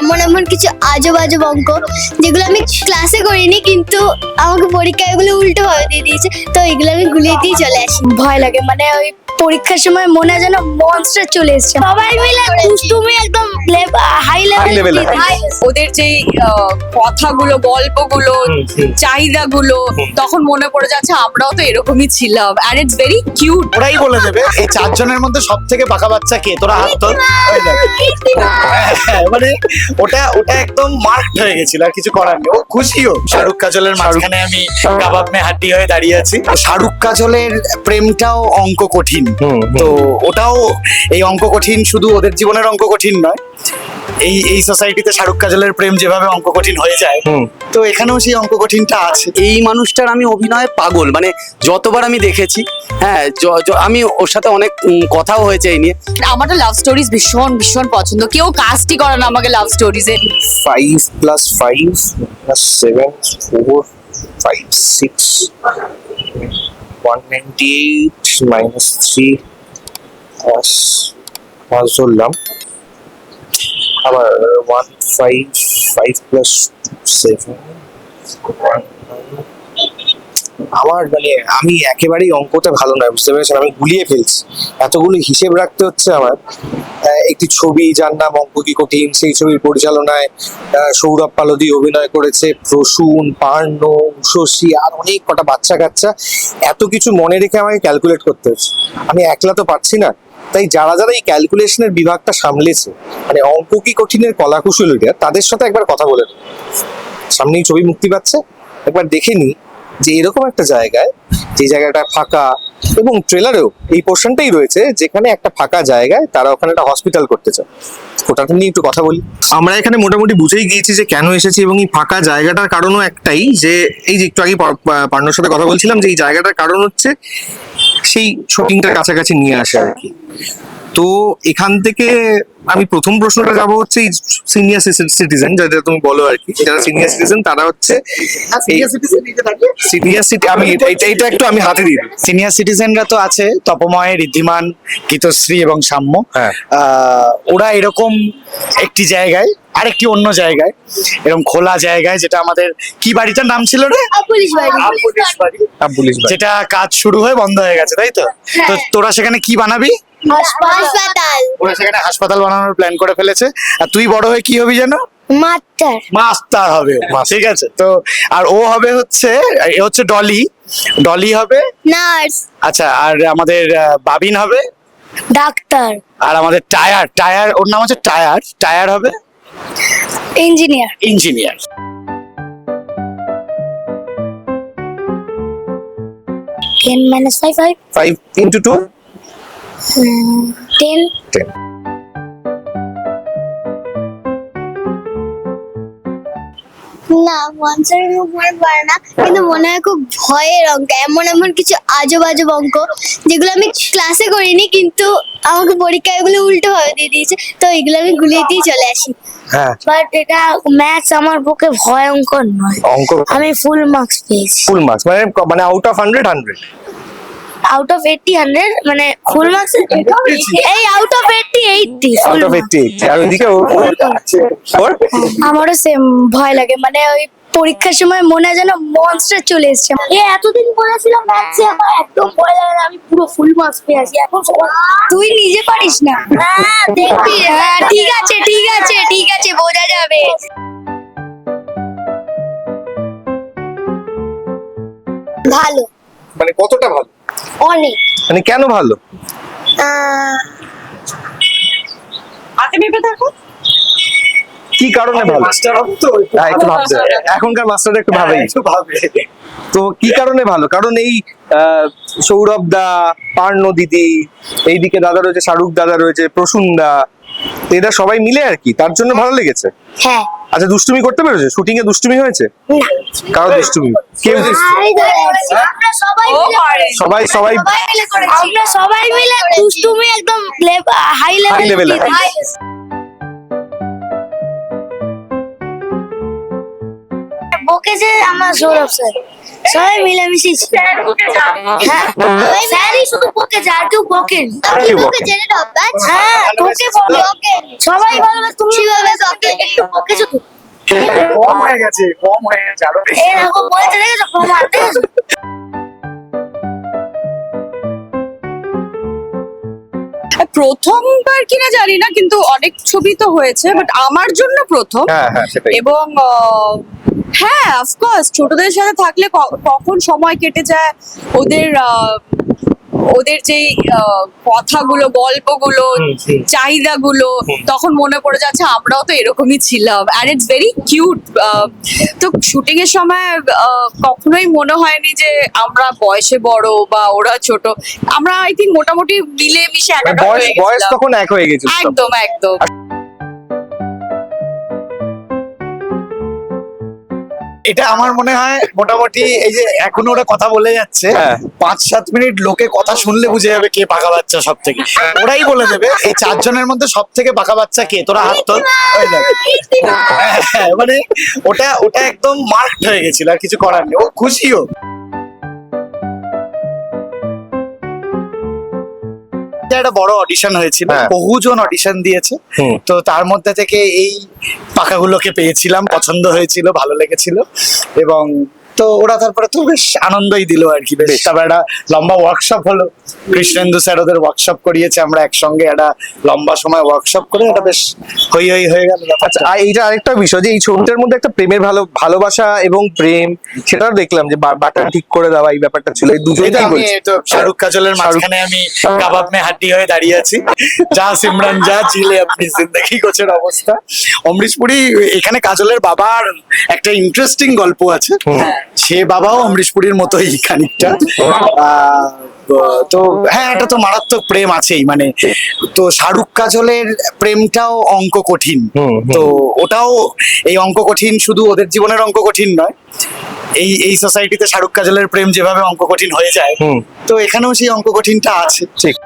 এমন এমন কিছু আজব আজব অঙ্ক যেগুলো আমি ক্লাসে করিনি, কিন্তু আমাকে পরীক্ষায় এগুলো উল্টো ভাবে দিয়ে দিয়েছে। তো এগুলো আমি গুলিয়ে দিয়ে চলে আসি। ভয় লাগে মানে ওই পরীক্ষার সময় মনে হয় যেন মনস্টার চলে এসছে। সবাই মিলে দুষ্টুমি একদম হাই লেভেল ওদের যেই আহ, কথাগুলো গল্পগুলো। চাহিদাগুলো তখন মনে পড়ে যাচ্ছে আমরাও তো এরকমই ছিলাম। আর ইটস ভেরি কিউট ওরাই বলে দেবে এই চারজনের মধ্যে সব থেকে পাকা বাচ্চা কে? তোরা হাত তোল। হ্যাঁ, মানে ওটা ওটা একদম মার্কড হয়ে গেছিল আর কিছু করার নেই। ও খুশিও। শাহরুখ কাজলের মাঝখানে আমি কাবাব মে হাড্ডি হয়ে দাঁড়িয়ে আছি। শাহরুখ কাজলের প্রেমটাও অঙ্ক কঠিন। তো ওটাও এই অঙ্ক কঠিন শুধু ওদের জীবনের অঙ্ক কঠিন নয়। এই এই সোসাইটিতে শাহরুখ কাজলের প্রেম যেভাবে অঙ্ক কঠিন হয়ে যায় তো এখানেও সেই অঙ্ক কঠিনটা আছে। এই মানুষটার আমি অভিনয় পাগল মানে যতবার আমি দেখেছি হ্যাঁ আমি ওর সাথে অনেক কথাও হয়েছে এই নিয়ে। আমার লাভ স্টোরিজ ভীষণ ভীষণ পছন্দ। কেউ কাজটি করে না আমাকে love স্টোরিজে five plus five plus seven four five six 198 minus 3 plus plus our 155 plus 7 আমার মানে আমি একেবারেই অঙ্কতে ভালো নয়, বুঝতে পেরেছেন? আমি গুলিয়ে ফেলছি। এতগুলো হিসেব রাখতে হচ্ছে আমার। একটি ছবি, যার নাম অঙ্ক কি কঠিন, সেই ছবির পরিচালনায় সৌরভ পালদি অভিনয় করেছে, প্রসূন, পার্ণ উষসী আর অনেক কটা বাচ্চা কাচ্চা এত কিছু মনে রেখে আমাকে ক্যালকুলেট করতে হচ্ছে। আমি একলা তো পারছি না। তাই যারা যারা এই ক্যালকুলেশনের বিভাগটা সামলেছে মানে অঙ্ক কি কঠিনের কলাকুশলীরা, তাদের সাথে একবার কথা বলে সামনেই ছবি মুক্তি পাচ্ছে। একবার দেখে নি যে এরকম একটা জায়গায়, যে জায়গাটা ফাঁকা, এবং ট্রেলারেও এই পোর্শনটাই রয়েছে, যেখানে একটা ফাঁকা জায়গায় তারা ওখানে একটা হসপিটাল করতে চায়। ওটাতে নিয়ে একটু কথা বলি। আমরা এখানে মোটামুটি বুঝেই গিয়েছি যে কেন এসেছি এবং এই ফাঁকা জায়গাটার কারণও একটাই যে, এই যে একটু আগে পা- পা- পার্নোর সাথে কথা বলছিলাম যে এই জায়গাটার কারণ হচ্ছে সেই শুটিংটার কাছাকাছি নিয়ে আসে আর কি। তো এখান থেকে আমি প্রথম প্রশ্নটা যাব হচ্ছে এই সিনিয়র সিটিজেন যাদের তুমি বলো আর কি। যারা সিনিয়র সিটিজেন তারা হচ্ছে সিনিয়র সিটি আমি এটা- এটা একটু আমি হাতে দিই। সিনিয়র সিটিজেনরা তো আছে তপময় ঋদ্ধিমান গীতশ্রী এবং সাম্য। হ্যাঁ। ওরা এরকম একটি জায়গায় আরেকটি অন্য জায়গায় এরকম খোলা জায়গায় যেটা আমাদের কি বাড়িটার নাম ছিল রে? যেটা কাজ শুরু হয়ে বন্ধ হয়ে গেছে তাই তো? তো তোরা সেখানে কি বানাবি? হাসপাতাল। ওরা সেখানে হাসপাতাল বানানোর প্ল্যান করে ফেলেছে। আর তুই বড় হয়ে কি হবি যেন? মাস্টার মাস্টার হবে ঠিক আছে। তো আর ও হবে হচ্ছে এ হচ্ছে ডলি ডলি হবে? নার্স আচ্ছা আর আমাদের আহ, বাবিন হবে? ডাক্তার আর আমাদের টায়ার টায়ার ওর নাম হচ্ছে টায়ার। টায়ার হবে? Engineer engineer ten minus five five five into two ten? Ten. না মনসারের মুখ মনে পড়ে না কিন্তু মনে হয় খুব ভয়ের অঙ্ক এমন এমন কিছু আজব আজব অঙ্ক যেগুলো আমি ক্লাসে করিনি কিন্তু আমাকে পরীক্ষায় এগুলো উল্টো ভাবে দিয়ে দিয়েছে তো এগুলো আমি গুলিয়ে দিয়ে চলে আসি। হ্যাঁ। বাট এটা ম্যাথস আমার পক্ষে ভয়ঙ্কর নয়। অঙ্ক আমি ফুল মার্কস পেয়েছি। ফুল মার্কস মানে মানে out of hundred hundred out of eighty hundred মানে ফুল মার্কস এই out of eighty eighty out of eighty আর ওইদিকে ও- ওর আমারও সেম ভয় লাগে। মানে ওই পরীক্ষার সময় মনে হয় যেন মনস্টার চলে এসছে। এ এতদিন বলেছিলাম ম্যাথসে আমার একদম ভয় লাগে না আমি পুরো ফুল মার্কস পেয়ে আসি এখন তুই নিজে পারিস না? হ্যাঁ দেখবি। হ্যাঁ ঠিক আছে ঠিক আছে ঠিক আছে বোঝা যাবে। ভালো। মানে কতটা ভালো? অনেক। মানে কেন ভালো? হাতে ভেবে দেখো। কি কারণে ভালো? হ্যাঁ, একটু ভাবতে। এখনকার মাস্টাররা একটু ভাবেই। তো কি কারণে ভালো? কারণ এই আহ, সৌরভ দা পার্ণ দিদি এইদিকে দাদা রয়েছে শাহরুখ দাদা রয়েছে প্রসুন দা এরা সবাই মিলে আর কি। তার জন্য ভালো লেগেছে? হ্যাঁ। আচ্ছা দুষ্টুমি করতে পেরেছে? শুটিং এ দুষ্টুমি হয়েছে? কারও দুষ্টুমি? কেউ সবাই সবাই আমরা সবাই মিলে দুষ্টুমি একদম হাই লেভেল যে আমার সৌরভ স্যার। সবাই মিলেমিশে হ্যাঁ স্যারই শুধু বকেছে আর কেউ বকেন কি বকে? জেনে দাও হ্যাঁ তোকে বলে বকে। সবাই বলবে তুমি কীভাবে বকে? একটু কম হয়ে গেছে কম হয়ে গেছে আরও বেশি। এই দেখো বলতে দেখেছ আর দেখেছ প্রথমবার কিনা জানি না কিন্তু অনেক ছবি তো হয়েছে বাট আমার জন্য প্রথম। হ্যাঁ হ্যাঁ এবং হ্যাঁ অফকোর্স ছোটদের সাথে থাকলে কখন সময় কেটে যায় ওদের ওদের যেই কথাগুলো গল্পগুলো। চাহিদাগুলো তখন মনে পড়ে যাচ্ছে আমরাও তো এরকমই ছিলাম। অ্যান্ড ইটস ভেরি কিউট তো শুটিং এর সময় আহ, কখনোই মনে হয়নি যে আমরা বয়সে বড় বা ওরা ছোট। আমরা আই থিঙ্ক মোটামুটি মিলে মিশে মানে বয়স তখন এক হয়ে গেছে একদম একদম। এটা আমার মনে হয় মোটামুটি এই যে এখনও ওরা কথা বলে যাচ্ছে হ্যাঁ। পাঁচ সাত মিনিট লোকে কথা শুনলে বুঝে যাবে কে পাকা বাচ্চা সব থেকে ওরাই বলে দেবে এই চারজনের মধ্যে সব থেকে পাকা বাচ্চা কে? তোরা হাত তোর হ্যাঁ, মানে ওটা ওটা একদম মার্কড হয়ে গেছিল আর কিছু করার নেই। ও খুশিও। এটা একটা বড় অডিশন হয়েছিল হ্যাঁ। বহুজন অডিশন দিয়েছে তো তার মধ্যে থেকে এই পাখাগুলোকে পেয়েছিলাম পছন্দ হয়েছিল ভালো লেগেছিল এবং তো ওরা তারপরে তো বেশ আনন্দই দিল আর কি বেশ তারপর একটা লম্বা ওয়ার্কশপ হলো। কৃষ্ণেন্দু স্যার ওদের ওয়ার্কশপ করিয়েছে আমরা একসঙ্গে একটা লম্বা সময় ওয়ার্কশপ করে এটা বেশ হই হই হয়ে গেল আচ্ছা আর এইটা আরেকটা বিষয় যে এই ছবিটার মধ্যে একটা প্রেমের ভালো ভালোবাসা এবং প্রেম সেটাও দেখলাম যে বাটা ঠিক করে দেওয়া এই ব্যাপারটা ছিল। এই দুজনেই তো শাহরুখ কাজলের মাঝখানে আমি কাবাব মে হাড্ডি হয়ে দাঁড়িয়ে আছি। যা সিমরান যা জিলে আপনি জিন্দগি গোছের অবস্থা। অমরিশ পুরী এখানে কাজলের বাবার একটা ইন্টারেস্টিং গল্প আছে। সে বাবাও অমরিশ পুরীর মতোই খানিকটা। তো হ্যাঁ এটা তো মারাত্মক প্রেম আছেই মানে তো শাহরুখ কাজলের প্রেমটাও অঙ্ক কঠিন। তো ওটাও এই অঙ্ক কঠিন শুধু ওদের জীবনের অঙ্ক কঠিন নয় এই এই সোসাইটিতে শাহরুখ কাজলের প্রেম যেভাবে অঙ্ক কঠিন হয়ে যায় তো এখানেও সেই অঙ্ক কঠিনটা আছে। ঠিক।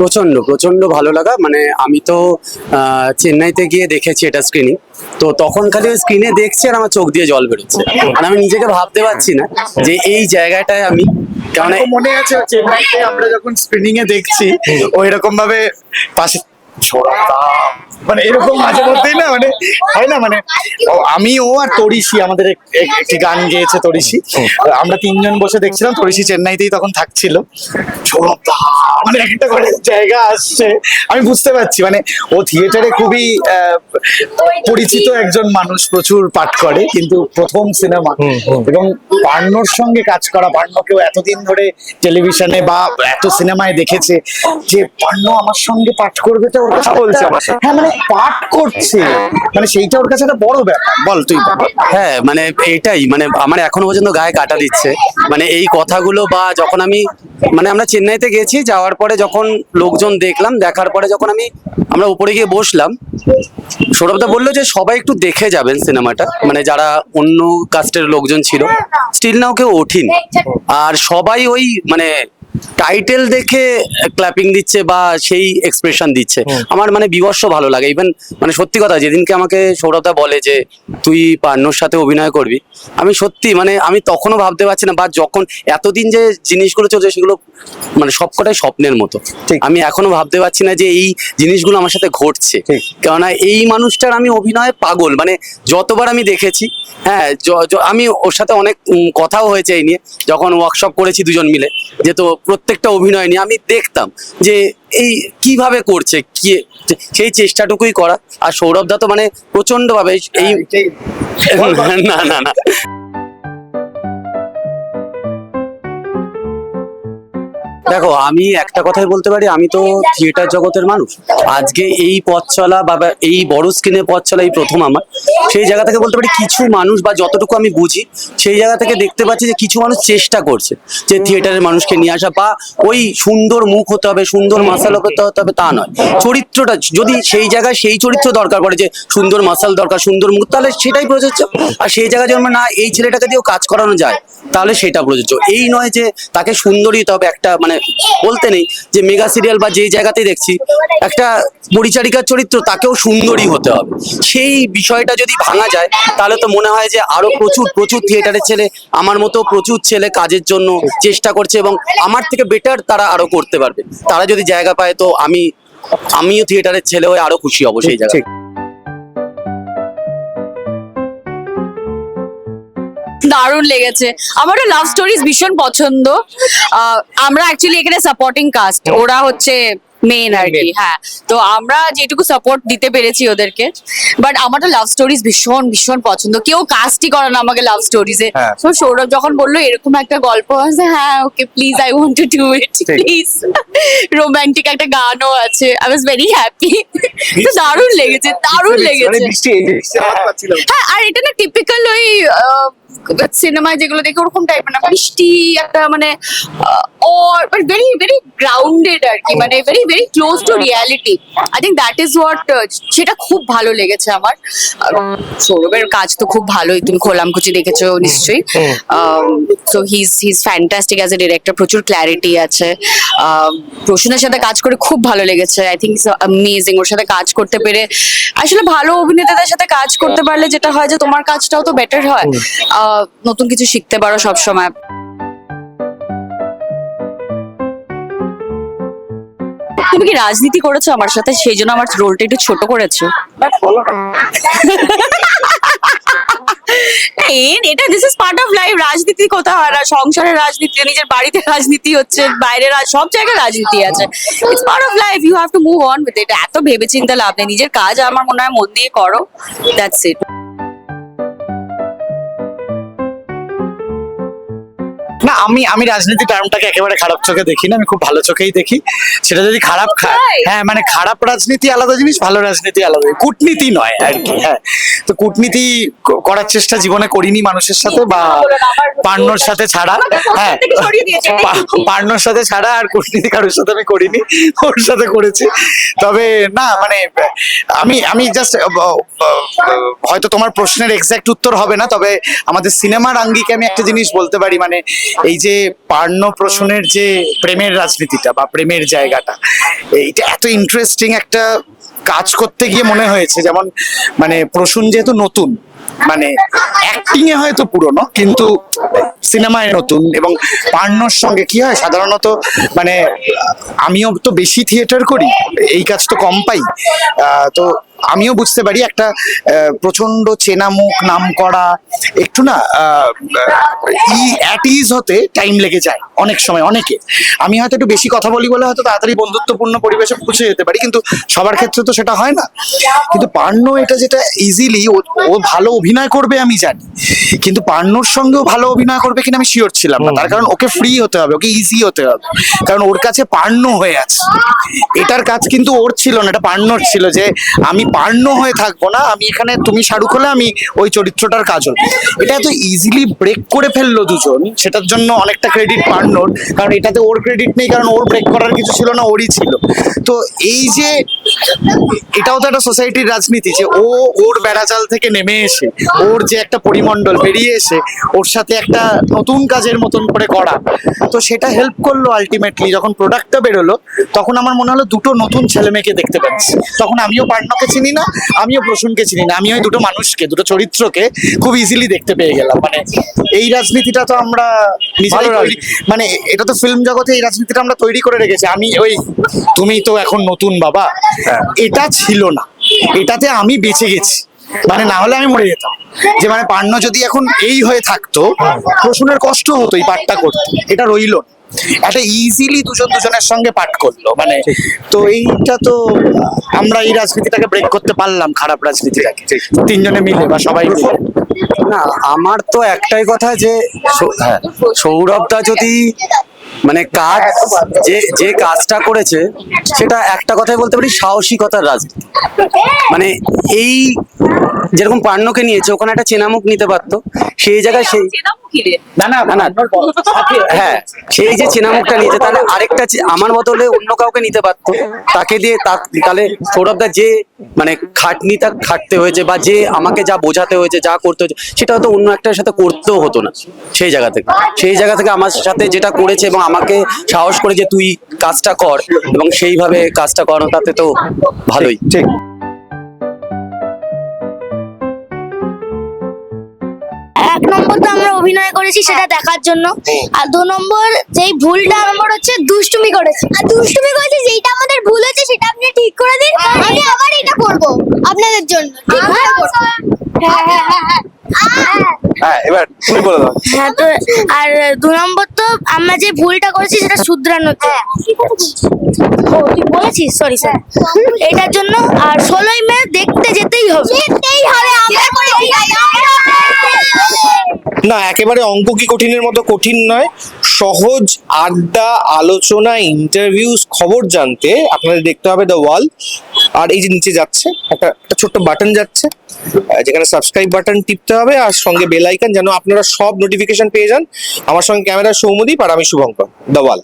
প্রচণ্ড প্রচণ্ড ভালো লাগা। মানে আমি তো চেন্নাইতে গিয়ে দেখেছি এটা স্ক্রিনিং তো তখন খালি স্ক্রিনে দেখছি আর আমার চোখ দিয়ে জল বেরোচ্ছে। আর আমি নিজেকে ভাবতে পারছি না যে এই জায়গাটায় আমি কারণ মনে আছে চেন্নাইতে আমরা যখন স্ক্রিনিং এ দেখছি ওই রকম ভাবে পাশে। মানে এরকম মাঝে মধ্যেই না মানে হয় না মানে আমি ও আর তরিশি আমাদের এক- এক- একটি গান গেয়েছে তরিশি আমরা তিনজন বসে দেখছিলাম তরিশি চেন্নাইতেই তখন থাকছিল। মানে একটা করে জায়গা আসছে। আমি বুঝতে পারছি মানে ও থিয়েটারে খুবই পরিচিত একজন মানুষ প্রচুর পাঠ করে কিন্তু প্রথম সিনেমা। এবং পার্নর সঙ্গে কাজ করা পার্নকেও এতদিন ধরে টেলিভিশনে বা এত সিনেমায় দেখেছে যে পার্ন আমার সঙ্গে পাঠ করবে তো কাছে বলছে আমার সাথে। হ্যাঁ মানে পাঠ করছে। মানে সেইটা ওর কাছে একটা বড় ব্যাপার। বল তুই। হ্যাঁ মানে এটাই মানে আমার এখনও পর্যন্ত গায়ে কাটা দিচ্ছে। মানে এই কথাগুলো বা যখন আমি মানে আমরা চেন্নাইতে গেছি যাওয়ার পরে যখন লোকজন দেখলাম দেখার পরে যখন আমি আমরা উপরে গিয়ে বসলাম সৌরভদা বলল যে সবাই একটু দেখে যাবেন সিনেমাটা। মানে যারা অন্য কাস্টের লোকজন ছিল স্টিল নাও কেউ ওঠিনি। আর সবাই ওই মানে টাইটেল দেখে ক্ল্যাপিং দিচ্ছে বা সেই এক্সপ্রেশন দিচ্ছে। আমার মানে বিবর্ষ ভালো লাগে। ইভেন মানে সত্যি কথা যেদিনকে আমাকে সৌরভদা বলে যে তুই পান্নর সাথে অভিনয় করবি আমি সত্যি মানে আমি তখনও ভাবতে পারছি না। বা যখন এতদিন যে জিনিসগুলো চলছে সেগুলো মানে সবকটাই স্বপ্নের মতো। ঠিক। আমি এখনও ভাবতে পারছি না যে এই জিনিসগুলো আমার সাথে ঘটছে। কেননা এই মানুষটার আমি অভিনয়ে পাগল। মানে যতবার আমি দেখেছি হ্যাঁ আমি ওর সাথে অনেক কথাও হয়েছে এই নিয়ে। যখন ওয়ার্কশপ করেছি দুজন মিলে যে তো প্রত্যেকটা অভিনয় নিয়ে আমি দেখতাম যে এই কীভাবে করছে কি সেই চেষ্টাটুকুই করা। আর সৌরভ দা তো মানে প্রচন্ডভাবে এই না না না। দেখো, আমি একটা কথাই বলতে পারি, আমি তো থিয়েটার জগতের মানুষ। আজকে এই পথ চলা বা এই বড় স্ক্রিনে পথ চলা এই প্রথম আমার। সেই জায়গা থেকে বলতে পারি কিছু মানুষ বা যতটুকু আমি বুঝি, সেই জায়গা থেকে দেখতে পাচ্ছি যে কিছু মানুষ চেষ্টা করছে যে থিয়েটারের মানুষকে নিয়ে আসা বা ওই সুন্দর মুখ হতে হবে, সুন্দর মাসাল হতে হতে হবে, তা নয়। চরিত্রটা, যদি সেই জায়গায় সেই চরিত্র দরকার পড়ে যে সুন্দর মাসাল দরকার, সুন্দর মুখ, তাহলে সেটাই প্রযোজ্য। আর সেই জায়গায় যেমন না, এই ছেলেটাকে দিয়েও কাজ করানো যায়, তাহলে সেটা প্রযোজ্য। এই নয় যে তাকে সুন্দরী হতে হবে, একটা মানে বলতে নেই যে মেগা সিরিয়াল বা যেই জায়গাতেই দেখছি একটা পরিচারিকার চরিত্র তাকেও সুন্দরী হতে হবে। সেই বিষয়টা যদি ভাঙা যায় তাহলে তো মনে হয় যে আরও প্রচুর প্রচুর থিয়েটারের ছেলে আমার মতো প্রচুর ছেলে কাজের জন্য চেষ্টা করছে এবং আমার থেকে বেটার তারা আরও করতে পারবে। তারা যদি জায়গা পায় তো আমি আমিও থিয়েটারের ছেলে হয়ে আরও খুশি হব সেই জায়গায়। দারুণ লেগেছে। আমারও লাভ স্টোরিজ ভীষণ পছন্দ। আমরা অ্যাকচুয়ালি এখানে সাপোর্টিং কাস্ট ওরা হচ্ছে মেন আর কি হ্যাঁ। তো আমরা যেটুকু সাপোর্ট দিতে পেরেছি ওদেরকে। বাট আমার তো লাভ স্টোরিজ ভীষণ ভীষণ পছন্দ। কেউ কাস্টই করে না আমাকে লাভ স্টোরিজে হ্যাঁ। তো সৌরভ যখন বলল এরকম একটা গল্প আছে হ্যাঁ okay please I want to do it please romantic একটা গানও আছে। আই ওয়াজ ভেরি হ্যাপি তো দারুণ লেগেছে দারুণ লেগেছে। হ্যাঁ আর এটা না টিপিক্যাল ওই সিনেমায় যেগুলো দেখে ওরকম টাইপের না। মিষ্টি একটা মানে ওর ভেরি ভেরি গ্রাউন্ডেড আর কি মানে very very close to reality I think that is what সেটা খুব ভালো লেগেছে আমার। আর সৌরভের কাজ তো খুব ভালোই তুমি খোলামকুচি দেখেছ নিশ্চয়ই। So his his fantastic as a director প্রচুর ক্ল্যারিটি আছে। আহ, প্রসূনের সাথে কাজ করে খুব ভালো লেগেছে। আই থিঙ্ক অ্যামেজিং ওর সাথে কাজ করতে পেরে। আসলে ভালো অভিনেতাদের সাথে কাজ করতে পারলে যেটা হয় যে তোমার কাজটাও তো বেটার হয়। আহ, নতুন কিছু শিখতে পারো সব সময় তুমি কি রাজনীতি করেছ আমার সাথে? সেই জন্য আমার রোলটা একটু ছোট করেছ। এটা this is part of life রাজনীতি কোথাও হয় না সংসারের রাজনীতি, নিজের বাড়িতে রাজনীতি হচ্ছে বাইরে সব জায়গায় রাজনীতি আছে। It's part of life you have to move on with it এত ভেবে চিন্তা লাভ নেই। নিজের কাজ আমার মনে হয় মন দিয়ে করো। দ্যাটস ইট আমি আমি রাজনীতি টার্মটাকে একেবারে খারাপ চোখে দেখি না আমি খুব ভালো চোখেই দেখি। সেটা যদি খারাপ হ্যাঁ মানে খারাপ রাজনীতি আলাদা জিনিস ভালো রাজনীতি আলাদা কূটনীতি নয় আর কি হ্যাঁ। তো কূটনীতি করার চেষ্টা জীবনে করিনি মানুষের সাথে বা পার্নোর সাথে ছাড়া হ্যাঁ। পার্নোর সাথে ছাড়া আর কূটনীতি কারোর সাথে আমি করিনি ওর সাথে করেছি। তবে না মানে আমি আমি জাস্ট হয়তো তোমার প্রশ্নের এক্সাক্ট উত্তর হবে না তবে আমাদের সিনেমার আঙ্গিকে আমি একটা জিনিস বলতে পারি মানে এই যে পার্ণ প্রশ্নের যে প্রেমের রাজনীতিটা বা প্রেমের জায়গাটা এইটা এত ইন্টারেস্টিং একটা কাজ করতে গিয়ে মনে হয়েছে। যেমন মানে প্রসূন যেহেতু নতুন মানে অ্যাক্টিং এ হয়তো পুরনো, কিন্তু সিনেমায় নতুন এবং পার্নর সঙ্গে কি হয়, সাধারণত মানে আমিও তো বেশি থিয়েটার করি, এই কাজ তো কম পাই। তো আমিও বুঝতে পারি একটা প্রচণ্ড চেনা মুখ নাম করা একটু না ই অ্যাট ইজ হতে টাইম লেগে যায় অনেক সময় অনেকে। আমি হয়তো একটু বেশি কথা বলি বলে হয়তো তাড়াতাড়ি বন্ধুত্বপূর্ণ পরিবেশে পৌঁছে যেতে পারি কিন্তু সবার ক্ষেত্রে তো সেটা হয় না। কিন্তু পার্ন্য এটা যেটা ইজিলি ও ভালো অভিনয় করবে আমি জানি কিন্তু পার্ন্নর সঙ্গেও ভালো অভিনয় করবে কিনা আমি শিওর ছিলাম না। তার কারণ ওকে ফ্রি হতে হবে ওকে ইজি হতে হবে। কারণ ওর কাছে পার্ন্য হয়ে আছে। এটার কাজ কিন্তু ওর ছিল না এটা পার্ন্নর ছিল যে আমি পার্ন্য হয়ে থাকব না, আমি এখানে তুমি শাহরুখ হলে আমি ওই চরিত্রটার কাজল। এটা এত ইজিলি ব্রেক করে ফেলল দুজন, সেটার জন্য অনেকটা ক্রেডিট পার্ন্নর কারণ এটাতে ওর ক্রেডিট নেই, কারণ ওর ব্রেক করার কিছু ছিল না, ওরই ছিল। তো এই যে, এটাও তো একটা সোসাইটির রাজনীতি যে ও ওর বেড়াচাল থেকে নেমে এসে, ওর যে একটা পরিমণ্ডল বেরিয়ে এসে, ওর সাথে একটা নতুন কাজের মতন করে করা তো সেটা হেল্প করল আলটিমেটলি যখন প্রোডাক্টটা বেরোলো, তখন আমার মনে হলো দুটো নতুন ছেলে মেয়েকে দেখতে পাচ্ছি। তখন আমিও পার্টনকে চিনি না আমিও প্রসূনকে চিনি না আমি ওই দুটো মানুষকে দুটো চরিত্রকে খুব ইজিলি দেখতে পেয়ে গেলাম। মানে এই রাজনীতিটা তো আমরা নিজেরাই তৈরি মানে এটা তো ফিল্ম জগতে এই রাজনীতিটা আমরা তৈরি করে রেখেছি। আমি ওই তুমি তো এখন নতুন বাবা। এটা ছিল না। এটাতে আমি বেঁচে গেছি। মানে না হলে আমি মরে যেতাম। যে মানে পার্ন্য যদি এখন এই হয়ে থাকতো প্রসূনের কষ্ট হতো এই পাঠটা করতে। এটা রইল না। একটা ইজিলি দুজন দুজনের সঙ্গে পাঠ করল মানে তো এইটা তো আমরা এই রাজনীতিটাকে ব্রেক করতে পারলাম খারাপ রাজনীতিটাকে। তিনজনে মিলে বা সবাই মিলে। না আমার তো একটাই কথা যে হ্যাঁ, সৌরভদা যদি মানে কাজ যে যে কাজটা করেছে সেটা একটা কথাই বলতে পারি সাহসিকতার রাজনীতি। মানে এই যেরকম পার্ণকে নিয়েছে ওখানে একটা চেনামুখ নিতে পারতো। সেই জায়গায় সেই না না না না। হ্যাঁ সেই যে চেনামুখটা নিয়েছে তাহলে আরেকটা আমার বদলে অন্য কাউকে নিতে পারতো। তাকে দিয়ে তাহলে সৌরভদা যে মানে খাটনিটা খাটতে হয়েছে বা যে আমাকে যা বোঝাতে হয়েছে যা করতে হয়েছে সেটা হয়তো অন্য একটার সাথে করতেও হতো না সেই জায়গা থেকে। সেই জায়গা থেকে আমার সাথে যেটা করেছে এবং আমাকে সাহস করে যে তুই কাজটা কর এবং সেইভাবে কাজটা করানো তাতে তো ভালোই। ঠিক। এক নম্বর তো আমরা অভিনয় করেছি সেটা দেখার জন্য। আর দু নম্বর যেই ভুলটা আমার হচ্ছে দুষ্টুমি করেছি। আর দুষ্টুমি করেছে যেটা আমাদের ভুল হয়েছে সেটা আপনি ঠিক করে দিন আমি আবার এটা করব আপনাদের জন্য। ঠিক করে করব। হ্যাঁ হ্যাঁ হ্যাঁ হ্যাঁ। হ্যাঁ এবার তুমি বলে দাও। হ্যাঁ তো আর দু নম্বর তো আমরা যে ভুলটা করেছি সেটা শুধরানো ও তুই বলেছিস? সরি স্যার এটার জন্য আর ষোলোই মে দেখতে যেতেই হবে আমরা করেছি না, একেবারে অঙ্ক কি কঠিনের মতো কঠিন নয়। সহজ আড্ডা, আলোচনা ইন্টারভিউস খবর জানতে আপনাদের দেখতে হবে দ্য ওয়াল আর এই যে নিচে যাচ্ছে, একটা একটা ছোট্ট বাটন যাচ্ছে যেখানে সাবস্ক্রাইব বাটন টিপতে হবে আর সঙ্গে বেল আইকন যেন আপনারা সব নোটিফিকেশন পেয়ে যান। আমার সঙ্গে ক্যামেরা সৌমদীপ আর আমি শুভঙ্কর দ্য ওয়াল